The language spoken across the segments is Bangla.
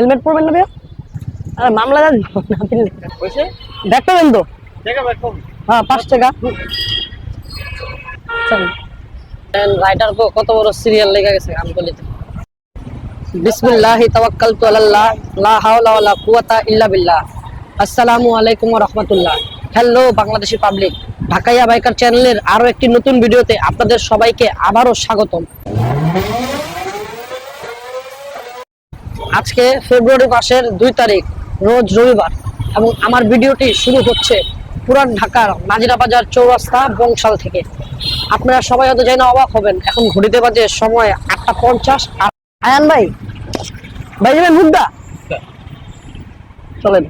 হেলমেট পরবেন না ভাইয়া? আরে মামলা যান না পিনলে হয়েছে ব্যাগ পাবেন তো হ্যাঁ পাঁচ টাকা। রাইডার কো কত বড় সিরিয়াল লেগে গেছে আমগলিতে বিসমিল্লাহি তাওয়াক্কালতু আলাল্লাহ লা হাওলা ওয়ালা কুওয়াতা ইল্লা বিল্লাহ। আসসালামু আলাইকুম ওয়া রাহমাতুল্লাহ। Hello Bangladeshi public Dhakaiya biker চ্যানেলের আরও একটি নতুন ভিডিওতে আপনাদের সবাইকে আবারও স্বাগতম। আজকে ফেব্রুয়ারি মাসের দুই তারিখ, রোজ রবিবার এবং আমার ভিডিওটি শুরু হচ্ছে পুরান ঢাকার নাজিরা বাজার চৌরাস্তা বংশাল থেকে। আপনারা সবাই হয়তো জানি না অবাক হবেন, এখন ঘড়িতে বাজে সময় আটটা পঞ্চাশ। আয়ান ভাই ভাই যাবেন মুদ্দা চলেন।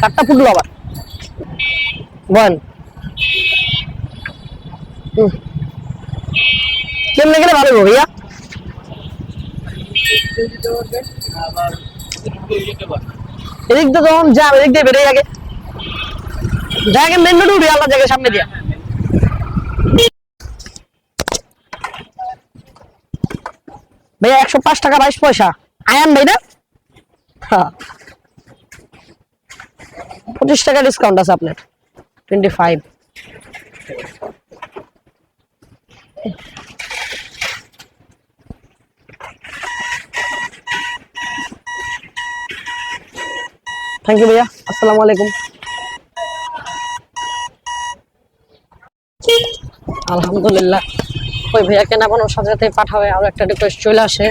কাঠটা ফুটলো আবার। বলেন হুম। কেমনে গেলে ভালো হবে ভাইয়া? এদিক তো যখন যাম এদিক দিয়ে বেরিয়ে আগে। জায়গা মেন রোড উঠি আল্লাহ জায়গায় সামনে দিয়া। ভাইয়া, একশো পাঁচ টাকা বাইশ পয়সা। আয়ান ভাই না? হ্যাঁ। পঁচিশ টাকা ডিসকাউন্ট আছে আপনার। টোয়েন্টি ফাইভ থ্যাংক ইউ ভাইয়া। আসসালামু আলাইকুম। আলহামদুলিল্লাহ। ওই ভাইয়া কেনা বানোর সাথে সাথে পাঠাবে আরও একটা রিকোয়েস্ট চলে আসে।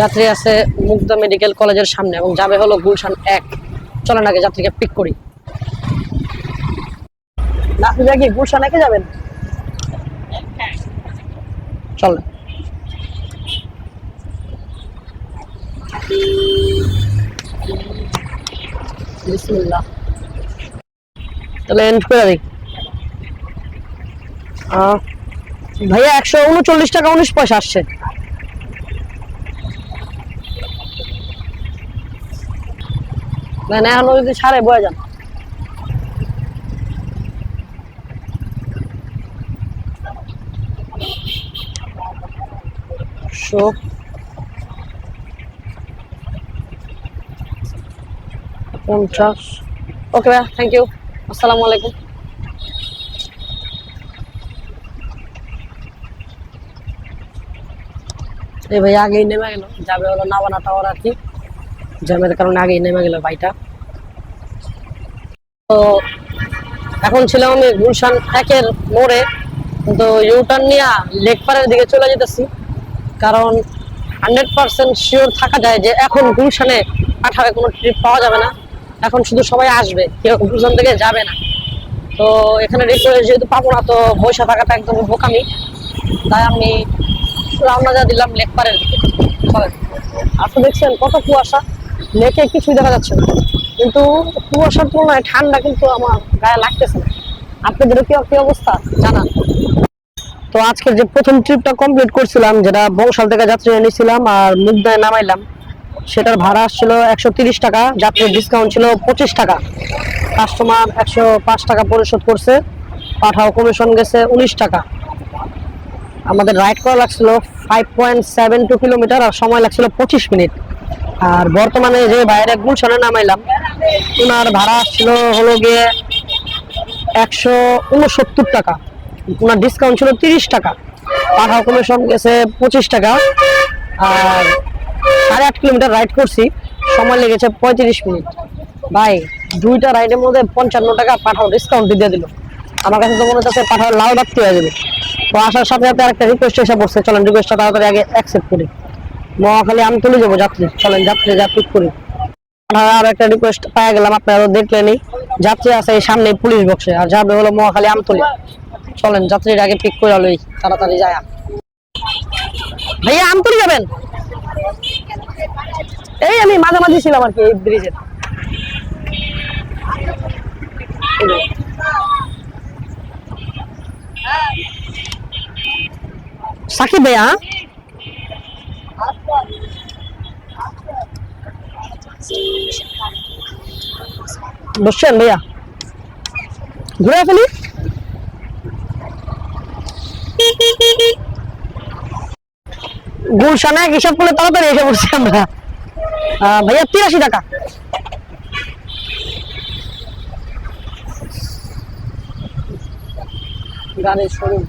যাত্রী আছে মুগদা মেডিকেল কলেজের সামনে এবং যাবে হলো গুলশান এক। চলেন আগে যাত্রীকে পিক করি। না কি গুলশান একে যাবেন? চলেন। তাহলে এন্ড করে দিই। ভাইয়া একশো উনচল্লিশ টাকা উনিশ পয়সা আসছে। না না, এখনও যদি ছাড়ে বয়ে যান। শো পঞ্চাশ ওকে ভাইয়া থ্যাংক ইউ আসসালামু আলাইকুম এই ভাই আগেই নেমে গেল। যাবে হলো নাবানা টাওয়ার আর কি জ্যামের কারণে আগেই নেমে গেল ভাইটা। তো এখন ছিলাম আমি গুলশান একের মোড়ে। কিন্তু ইউটার্ন নিয়ে লেকপাড়ের দিকে চলে যেতেছি। কারণ হান্ড্রেড পার্সেন্ট শিওর থাকা যায় যে এখন গুলশানে পাঠাবে কোনো ট্রিপ পাওয়া যাবে না। এখন শুধু সবাই আসবে, কেউ গুলশান থেকে যাবে না। তো এখানে রিকোয়েস্ট যেহেতু পাবো না, তো বসে থাকাটা একদম বোকামি। তাই আমি রওনা যা দিলাম লেকপাড়ের দিকে। চলেন। আপনি দেখছেন কত কুয়াশা। লেকে কিছুই দেখা যাচ্ছে না। কিন্তু কুয়াশার তুলনায় ঠান্ডা কিন্তু আমার গায়ে লাগতেছে না। আপনাদের কি কি অবস্থা? জানান। তো আজকে যে প্রথম ট্রিপটা কমপ্লিট করছিলাম, যেটা বংশাল থেকে যাত্রী নিয়েছিলাম আর মুগদায় নামাইলাম সেটার ভাড়া আসছিল একশো তিরিশ টাকা, যাত্রীর ডিসকাউন্ট ছিল পঁচিশ টাকা। কাস্টমার একশো পাঁচ টাকা পরিশোধ করছে, পাঠাও কমিশন গেছে উনিশ টাকা। আমাদের রাইড করা লাগছিল five point seven two kilometre আর সময় লাগছিল পঁচিশ মিনিট। আর বর্তমানে যে বাইরে গুলশানে নামাইলাম ওনার ভাড়া আসছিল হলো গিয়ে একশো উনসত্তর টাকা। ওনার ডিসকাউন্ট ছিল তিরিশ টাকা। পাঠাও কমিশন গেছে পঁচিশ টাকা। আর সাড়ে আট কিলোমিটার রাইড করছি। সময় লেগেছে পঁয়ত্রিশ মিনিট। ভাই, দুইটা রাইডের মধ্যে পঞ্চান্ন টাকা পাঠাও ডিসকাউন্ট দিয়ে দিল। আমার কাছে তো মনে হচ্ছে পাঠাও লাল বাড়তে হয়ে যাবে। তো আসার সাথে সাথে আরেকটা রিকোয়েস্ট এসে পড়ছে। চলেন রিকোয়েস্টটা তাড়াতাড়ি আগে অ্যাকসেপ্ট করি। মহাখালী, আমি তুলে যাব যাত্রী। চলেন, যাত্রী যা পিক করি। আর একটা রিকোয়েস্ট পাওয়া গেলাম, আপনারা দেখলেনই। যাত্রী আছে এই সামনে পুলিশ বক্সে আর যাবে হলো মহাখালী, আমতলি। চলেন, যাত্রীর আগে পিক করে লই। তাড়াতাড়ি যায়। ভাইয়া, আমতলি যাবেন? এই আমি মাঝামাঝি ছিলাম আর কি, এই ব্রিজের সাকিব ভাইয়া? বসছেন ভাইয়া? ঘুরে ফেলি গুলশানে হিসাব করলে তাড়াতাড়ি এসে পড়ছি আমরা। ভাইয়া তিরাশি টাকা। শোরুম।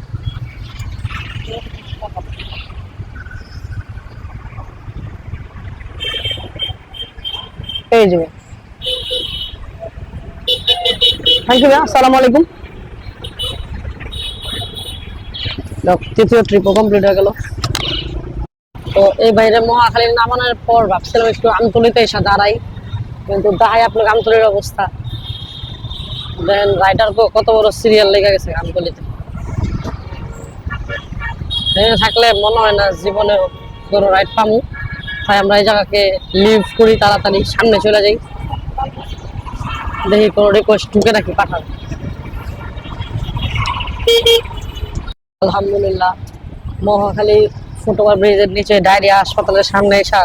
থ্যাংক ইউ ভাইয়া আসসালামু আলাইকুম। তৃতীয় ট্রিপও কমপ্লিট হয়ে গেল। তো এই বাইরে মহাখালী নামানোর পর ভাবছিলাম একটু আমতলিতে এসে দাঁড়াই, কিন্তু দাহাই আপনার আমতলির অবস্থা। দেন রাইডার কত বড় সিরিয়াল লেগে গেছে আমতলিতে। এখানে থাকলে মনে হয় না জীবনে কোনো রাইড পামু তাই আমরা এই জায়গাকে লিভ করি, তাড়াতাড়ি সামনে চলে যাই। দেখি কোনো রিকোয়েস্ট ঢুকে নাকি পাঠান। আলহামদুলিল্লাহ, মহাখালী ফুটওভার ব্রিজের নিচে ডায়রিয়া হাসপাতালের সামনে এসা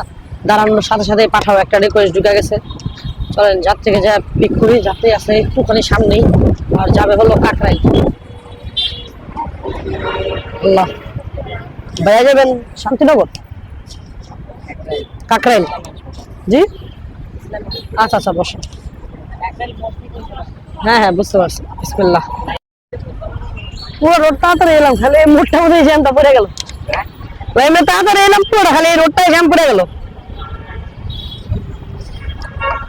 দাঁড়ানোর সাথে সাথে পাঠাও একটা রিকোয়েস্ট ঢুকে গেছে। চলেন, যাত্রীকে যা পিক করি, যাত্রী আছে একটুখানি সামনেই, আর যাবে হলো কাকরাই আল্লাহ। ভাইয়া যাবেন শান্তিনগর? কাকরাইল জি? আচ্ছা আচ্ছা বসুন। হ্যাঁ হ্যাঁ বুঝতে পারছি। বিসমিল্লাহ। পুরো রোড তাড়াতাড়ি এলাম এই মোড়টা মধ্যে জ্যামটা পড়ে গেল। ভাই আমি তাড়াতাড়ি এলাম পুরো খালি এই রোডটায় জ্যাম পড়ে গেল।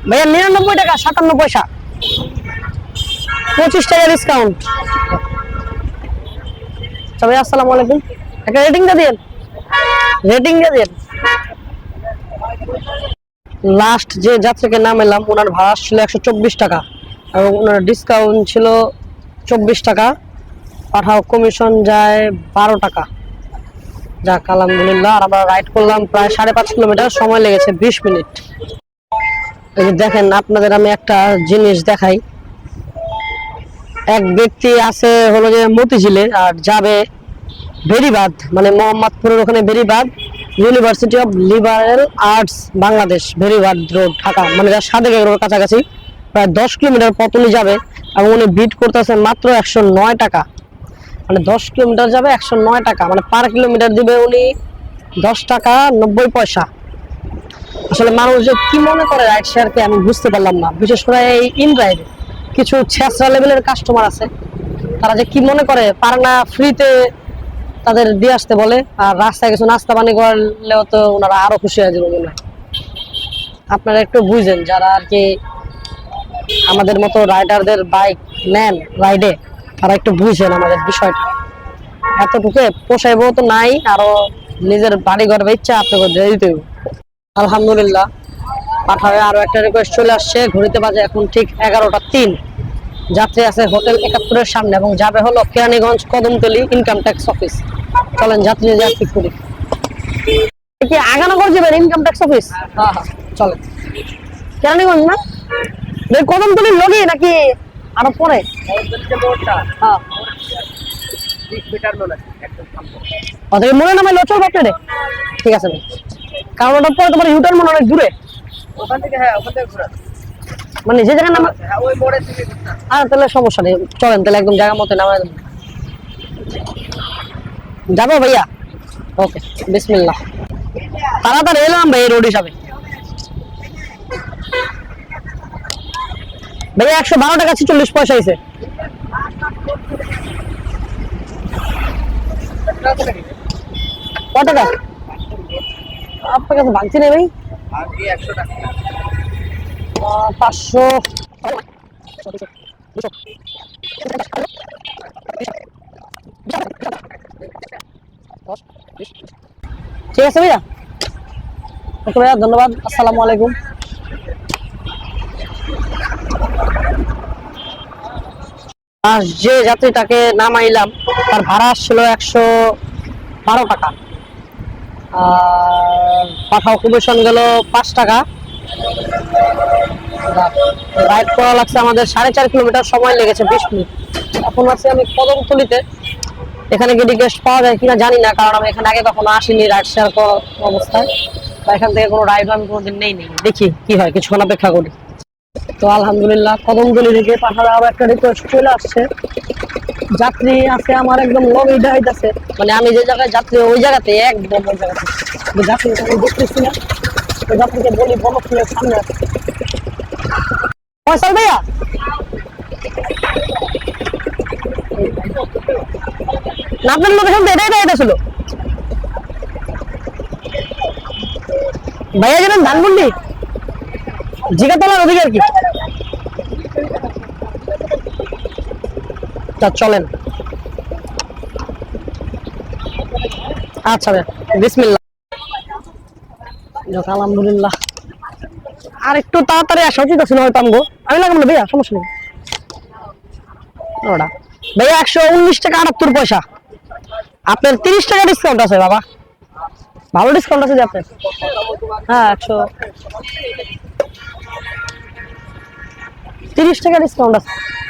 ভাইয়া, নিরানব্বই টাকা, সাতান্ন পয়সা। পঁচিশ টাকা ডিসকাউন্ট ভাই আসসালামু আলাইকুম। একটা রেটিংটা দিন রেটিংটা দিন লাস্ট যে যাত্রীকে নাম এলাম, ওনার ভাড়া ছিল একশো চব্বিশ টাকা এবং ওনার ডিসকাউন্ট ছিল চব্বিশ টাকা। পাঠাও কমিশন যায় বারো টাকা। যাক, আলহামদুলিল্লাহ, আর আমরা রাইড করলাম প্রায় সাড়ে পাঁচ কিলোমিটার, সময় লেগেছে বিশ মিনিট। দেখেন, আপনাদের আমি একটা জিনিস দেখাই। এক ব্যক্তি আছে হলো যে মতিঝিলে আর যাবে বেরিবাদ মানে মোহাম্মদপুরের ওখানে Beribadh university of liberal arts Bangladesh Beribadh road Dhaka. মানে যা সাদেক রোড কাছাকাছি। প্রায় দশ কিলোমিটার উনি যাবে, এবং উনি বিট করতেছে মাত্র একশো নয় টাকা। মানে দশ কিলোমিটার যাবে একশো নয় টাকা। মানে পার কিলোমিটার দিবে উনি দশ টাকা নব্বই পয়সা। আসলে মানুষ যে কি মনে করে রাইড শেয়ারকে আমি বুঝতে পারলাম না। বিশেষ করে এই ইন রাইড কিছু ছেঁচড়া লেভেলের কাস্টমার আছে। তারা যে কি মনে করে পারে না ফ্রিতে তাদের দিয়ে আসতে বলে আর রাস্তায় কিছু নাস্তা পানি করলেও তো ওনারা আরও খুশি হয়ে যাবে মনে আপনারা একটু বুঝেন যারা আর কি আমাদের মতো রাইডারদের বাইক নেন রাইডে তারা একটু বুঝেন আমাদের বিষয়টা। এতটুকু পোষাইবো তো নাই আরও নিজের বাড়ি ঘর ইচ্ছা আপনাকে দিয়ে দিতে আলহামদুলিল্লাহ পাঠাবে আরও একটা রিকোয়েস্ট চলে আসছে ঘুরিতে বাজে এখন ঠিক এগারোটা তিন। যাত্রী আছে হোটেল একাত্তরের সামনে এবং যাবে হলো Keraniganj Kadamtali income tax office চলেন যাত্রী যা ঠিক করি কি আগানগর যাবেন ইনকাম ট্যাক্স অফিস হ্যাঁ হ্যাঁ চলেন। কেরানীগঞ্জ না? কদমতলির লগে নাকি আরও পরে? হ্যাঁ। মনে নামে লচল বাপরে রে ঠিক আছে। কারণ ওটা পরে তোমার ইউটার মনে অনেক দূরে। ওখান থেকে হ্যাঁ ওখান থেকে ঘোরা। মানে যে জায়গায় নামা হ্যাঁ তাহলে সমস্যা নেই। চলেন তাহলে একদম জায়গা মতো দেবো। যাব ভাইয়া। ওকে বিসমিল্লাহ। তাড়াতাড়ি এলাম ভাই রোড হিসাবে। ভাইয়া একশো বারো টাকা পয়সা হয়েছে কত টাকা? আপনার কাছে ভাঙছি নেই ভাই? পাঁচশো। ঠিক আছে ভাইয়া। ওকে ভাইয়া, ধন্যবাদ। আসসালামু আলাইকুম। যে যাত্রীটাকে নামাইলাম, তার ভাড়া ছিল একশো বারো টাকা। আর পাঠাও কমিশন গেল পাঁচ টাকা। রাইড করা লাগছে আমাদের সাড়ে চার কিলোমিটার সময় লেগেছে, বিশ মিনিট। এখন আছি আমি কদমতলিতে। এখানে কি রিকোয়েস্ট পাওয়া যায় কিনা জানি না, কারণ আমি এখানে আগে কখনো আসিনি রাইড শেয়ার করার অবস্থায়। বা এখান থেকে কোনো রাইড আমি কোনোদিন নেই দেখি কি হয়, কিছুক্ষণ অপেক্ষা করি। তো আলহামদুলিল্লাহ কদমতলি থেকে পাঠালে আবার একটা রিকোয়েস্ট চলে আসছে। যাত্রী আছে আমার একদম লগে যাইতেছে মানে আমি যে জায়গায় যাত্রী, ওই জায়গাতে, একদম ওই জায়গাতে। তো যাত্রী আমি দেখতেছি না। তো যাত্রীকে বলি, বলো ফুলের সামনে আছে। ফয়সাল ভাইয়া! আপনার লোকেশন তো এটাই এটা ছিল। ভাইয়া যাবেন ধানমন্ডি? জিগাতলার ওদিকে আর কি? তা চলেন। আচ্ছা যাক, আলহামদুলিল্লাহ। আর একটু তাড়াতাড়ি আসা উচিত ছিল হয়তো আমগো। আমি লাগাম না ভাইয়া সমস্যা নেই। ওটা। ভাইয়া একশো উনিশ টাকা আটাত্তর পয়সা। আপনার তিরিশ টাকা ডিসকাউন্ট আছে বাবা। ভালো ডিসকাউন্ট আছে যে আপনার। হ্যাঁ একশো। তিরিশ টাকা ডিসকাউন্ট আছে।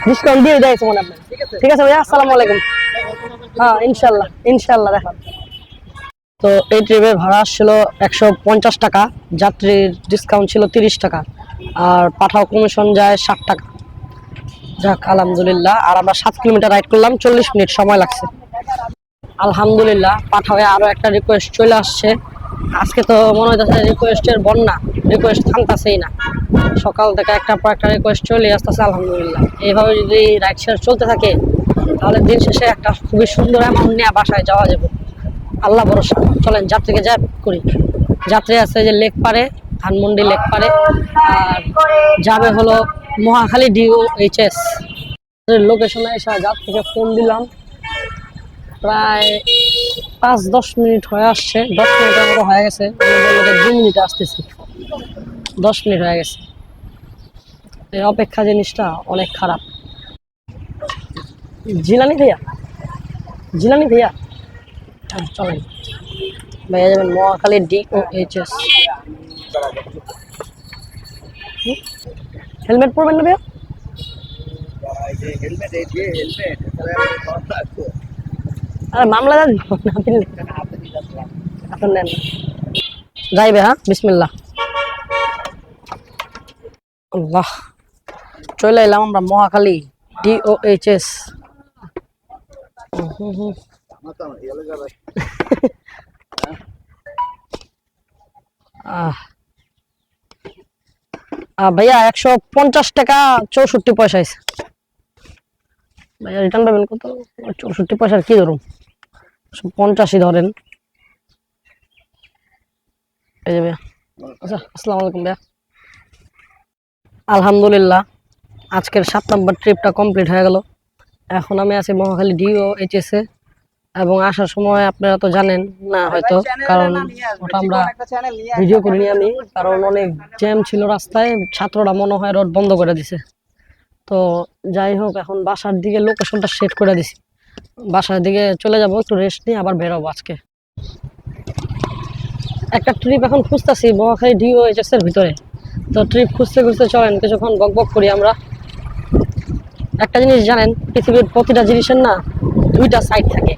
ডিসকাউন্ট দিয়ে দিয়েছে মনে আপনার ঠিক আছে? ভাইয়া আসসালামু আলাইকুম। হ্যাঁ ইনশাল্লাহ ইনশাল্লাহ দেখা তো এই ট্রিপের ভাড়া ছিল একশো পঞ্চাশ টাকা যাত্রীর ডিসকাউন্ট ছিল তিরিশ টাকা আর পাঠাও কমিশন যায় ষাট টাকা। যাক আলহামদুলিল্লাহ আর আমরা সাত কিলোমিটার রাইড করলাম চল্লিশ মিনিট সময় লাগছে। আলহামদুলিল্লাহ পাঠাওয়ে আরও একটা রিকোয়েস্ট চলে আসছে। আজকে তো মনে হইতেছে রিকোয়েস্টের বন্যা রিকোয়েস্ট থামতাছেই না। সকাল থেকে একটা পর একটা রিকোয়েস্ট চলে আসতেছে, আলহামদুলিল্লাহ। এইভাবে যদি রাইড শেয়ার চলতে থাকে, তাহলে দিন শেষে একটা খুবই সুন্দর অ্যামাউন্ট নিয়ে বাসায় যাওয়া যাবে। আল্লাহ ভরসা। চলেন যাত্রীকে যা করি। যাত্রী আছে যে লেক পারে ধানমন্ডি লেক পারে আর যাবে হলো মহাখালী ডিও এইচএস লোকেশনে এসে যাত্রীকে ফোন দিলাম। প্রায় পাঁচ, দশ মিনিট হয়ে আসছে। দশ মিনিটের মতো হয়ে গেছে। দু মিনিট আসতেছি। দশ মিনিট হয়ে গেছে। এই অপেক্ষা জিনিসটা অনেক খারাপ। জিলানি ভাইয়া? জিলানি ভাইয়া? হ্যাঁ চলেন। ভাইয়া যাবেন Mohakhali D O H S helmet পরবেন না ভাইয়া? হেলমেট আরে মামলা না এখন নেন। যাইবে হ্যাঁ? বিসমিল্লাহ। আল্লাহ। চলে এলাম আমরা Mohakhali D O H S ভাইয়া, একশো পঞ্চাশ টাকা চৌষট্টি পয়সা আছে। ভাইয়া রিটার্ন পাবেন কত? চৌষট্টি পয়সার কি ধরুন? পঞ্চাশই ধরেন। এই যে আচ্ছা আসসালামু আলাইকুম ভাইয়া। আলহামদুলিল্লাহ আজকের সাত নম্বর ট্রিপটা কমপ্লিট হয়ে গেল। এখন আমি আছি মহাখালী ডিও এইচএসে এবং আসার সময় আপনারা তো জানেন না হয়তো কারণ ওটা আমরা ভিডিও করিনি আমি কারণ অনেক জ্যাম ছিল রাস্তায় ছাত্ররা মনে হয় রোড বন্ধ করে দিছে। তো যাই হোক এখন বাসার দিকে লোকেশনটা সেট করে দিছি। বাসার দিকে চলে যাব, একটু রেস্ট নিয়ে আবার বেরোবো আজকে। একটা ট্রিপ এখন খুঁজতেছি, মহাখালী ডিও এইচএস এর ভিতরে। তো ট্রিপ খুঁজতে খুঁজতে চলেন, কিছুক্ষণ বক বক করি আমরা। একটা জিনিস জানেন, পৃথিবীর প্রতিটা জিনিসের না দুইটা সাইড থাকে।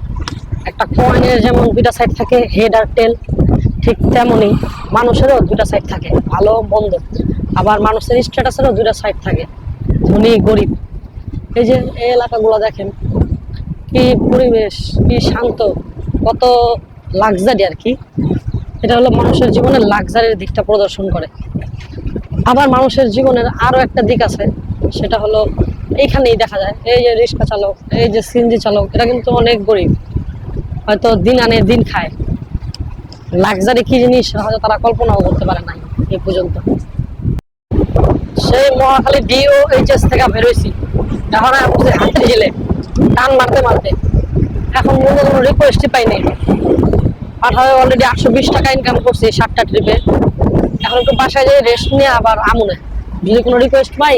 একটা কয়েনের যেমন দুইটা সাইড থাকে হেড আর টেল ঠিক তেমনই মানুষেরও দুইটা সাইড থাকে, ভালো, মন্দ। আবার মানুষের স্ট্যাটাসেরও দুইটা সাইড থাকে। ধনী, গরিব। এই যে, এই এলাকাগুলো দেখেন কি পরিবেশ, কি শান্ত, কত লাক্সারি আর কি। এটা হলো মানুষের জীবনের লাক্সারির দিকটা প্রদর্শন করে। আবার মানুষের জীবনের আরও একটা দিক আছে, সেটা হলো এইখানেই দেখা যায়, এই যে রিক্সা চালক, এই যে সিএনজি চালক এটা কিন্তু অনেক গরিব। হয়তো দিন আনে, দিন খায়। লাক্সারি কি জিনিস, হয়তো তারা কল্পনাও করতে পারে নাই এই পর্যন্ত। সেই মহাখালী ডিও এইচএস থেকে বেরোইছি এখন হাতে গেলে। টান মারতে মারতে। এখন মনে কোনো রিকোয়েস্টই পাই নাই। পাঠাবে অলরেডি আটশো বিশ টাকা ইনকাম করছি সাতটা ট্রিপে এখন একটু বাসায় যেয়ে রেস্ট নিয়ে আবার আমুনে যদি কোনো রিকোয়েস্ট পাই,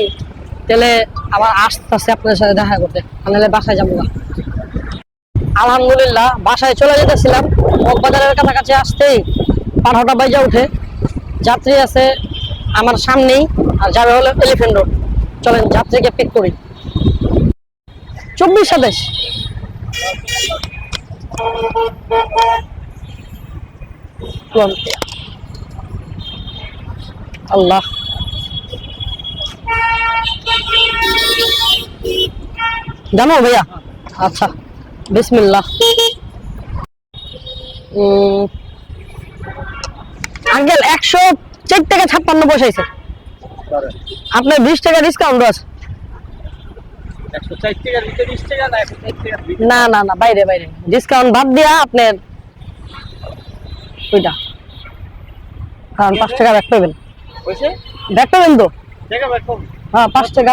তাহলে আবার আসতে আসতে আপনাদের সাথে দেখা করতে। নাহলে বাসায় যাব না। আলহামদুলিল্লাহ, বাসায় চলে যেতেছিলাম। মগবাজারের কাছাকাছি আসতেই পাঠাটা বাইজা উঠে। যাত্রী আছে আমার সামনেই, আর যাবে হলো এলিফেন্ট রোড চলেন, যাত্রীকে পিক করি। চব্বিশ সাতাশ। আল্লাহ। জানো ভাইয়া? আচ্ছা বিসমিল্লাহ। আঙ্কেল একশো চার টাকা ছাপ্পান্ন পয়সাইছে আপনার বিশ টাকা ডিসকাউন্ট আছে একশো চার টাকার ভিতরে বিশ টাকা না না না বাইরে বাইরে। ডিসকাউন্ট বাদ দিয়া আপনার ওইটা। কারণ পাঁচ টাকা ব্যাক পাবেন। ব্যাক পাবেন তো? হ্যাঁ পাঁচ টাকা।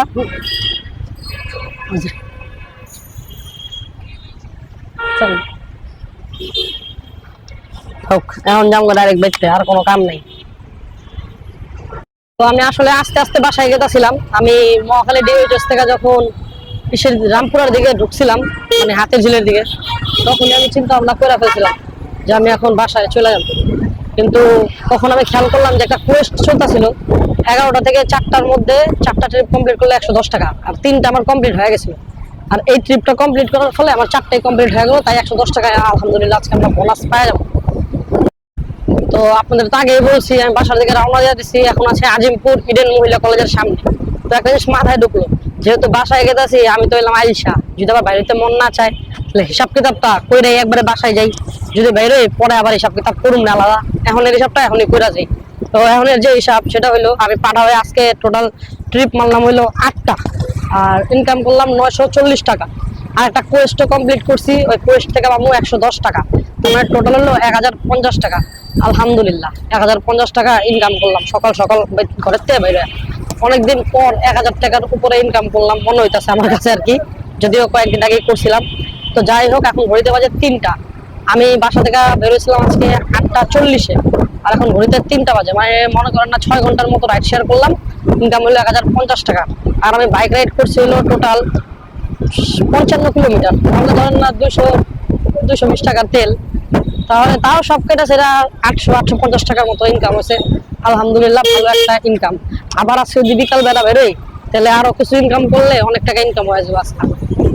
এখন ডাইরেক্ট বেচতে আর কোনো কাম নেই। তো আমি আসলে আস্তে আস্তে বাসায় গেছিলাম আমি মহাখালী ডিওএইচএস থেকে যখন কিসের রামপুরার দিকে ঢুকছিলাম মানে হাতের ঝিলের দিকে। তখনই আমি চিন্তা ভাবনা করে ফেলছিলাম যে আমি এখন বাসায় চলে যাব। কিন্তু তখন আমি খেয়াল করলাম যে একটা কোয়েস্ট চলতা ছিল এগারোটা থেকে চারটার মধ্যে চারটা ট্রিপ কমপ্লিট করলে একশো দশ টাকা, আর তিনটা আমার কমপ্লিট হয়ে গেছিল। আর এই ট্রিপটা কমপ্লিট করার ফলে আমার চারটাই কমপ্লিট হয়ে গেলো, তাই একশো দশ টাকায় আলহামদুলিল্লাহ আজকে আমরা বোনাস পাই যাব। তো আপনাদের তো আগেই বলছি, আমি বাসার দিকে রওনা দিয়ে দিচ্ছি এখন আছে আজিমপুর ইডেন মহিলা কলেজের সামনে। তো একটা জিনিস মাথায় ঢুকলো যেহেতু বাসায় গেতেছি, আমি তো এলাম আইসা যদি আবার বাইরেতে মন না চায়, তাহলে হিসাব কিতাবটা কইরে একবারে বাসায় যাই। যদি বাইরে পরে আবার হিসাব কিতাব করুম না আলাদা। এখনের হিসাবটা এখনই কইরা যাই। তো এখনের যে হিসাব, সেটা হইল, আমি পাঠা হয়ে আজকে টোটাল ট্রিপ মারলাম হইল আটটা। আর ইনকাম করলাম নয়শো চল্লিশ টাকা। আর একটা কোয়েস্ট কমপ্লিট করছি, ওই কোয়েস্ট থেকে পাবো একশো দশ টাকা। তোমার টোটাল হলো এক হাজার পঞ্চাশ টাকা। আলহামদুলিল্লাহ এক হাজার পঞ্চাশ টাকা ইনকাম করলাম সকাল সকাল ঘরের থেকে বাইরে। অনেকদিন পর এক হাজার টাকার উপরে ইনকাম করলাম, মনে হইতাছে আমার কাছে আর কি। যদিও কয়েকদিন আগেই করছিলাম। তো যাই হোক, এখন ঘড়িতে বাজে তিনটা। আমি বাসা থেকে বেরোছিলাম আজকে আটটা চল্লিশে। আর এখন ঘড়িতে তিনটা বাজে। মানে মনে করেন না, ছয় ঘণ্টার মতো রাইড শেয়ার করলাম। ইনকাম হলো এক হাজার পঞ্চাশ টাকা। আর আমি বাইক রাইড করছি হলো টোটাল পঞ্চান্ন কিলোমিটার তাহলে ধরেন না দুশো দুশো বিশ টাকার তেল। তাহলে তাও সব কেটে সেটা আটশো আটশো পঞ্চাশ টাকার মতো ইনকাম হয়েছে। আলহামদুলিল্লাহ, ভালো একটা ইনকাম আবার আজকে যদি বিকাল বেলা বেরোই, তাহলে আরও কিছু ইনকাম করলে অনেক টাকা ইনকাম হয়ে যাবে আজকে।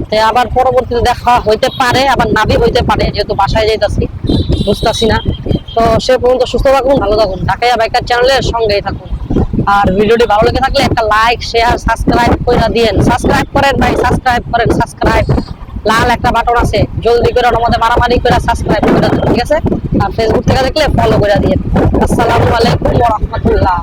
তাই আবার পরবর্তীতে দেখা হইতে পারে, আবার নাবি হইতে পারে, যেহেতু বাসায় যাইতাছি, বুঝতেছি না। তো সে পর্যন্ত সুস্থ থাকুন, ভালো থাকুন। ঢাকাইয়া বাইকার চ্যানেলের সঙ্গেই থাকুন। আর ভিডিওটি ভালো লেগে থাকলে একটা লাইক শেয়ার সাবস্ক্রাইব করে দিয়েন। সাবস্ক্রাইব করেন ভাই সাবস্ক্রাইব করেন সাবস্ক্রাইব লাল একটা বাটন আছে, জলদি করে ওর মধ্যে মারামারি করে সাবস্ক্রাইব করে ঠিক আছে? আর ফেসবুক থেকে দেখলে ফলো করে দিয়ে আসসালামু আলাইকুম রাহমাতুল্লাহ।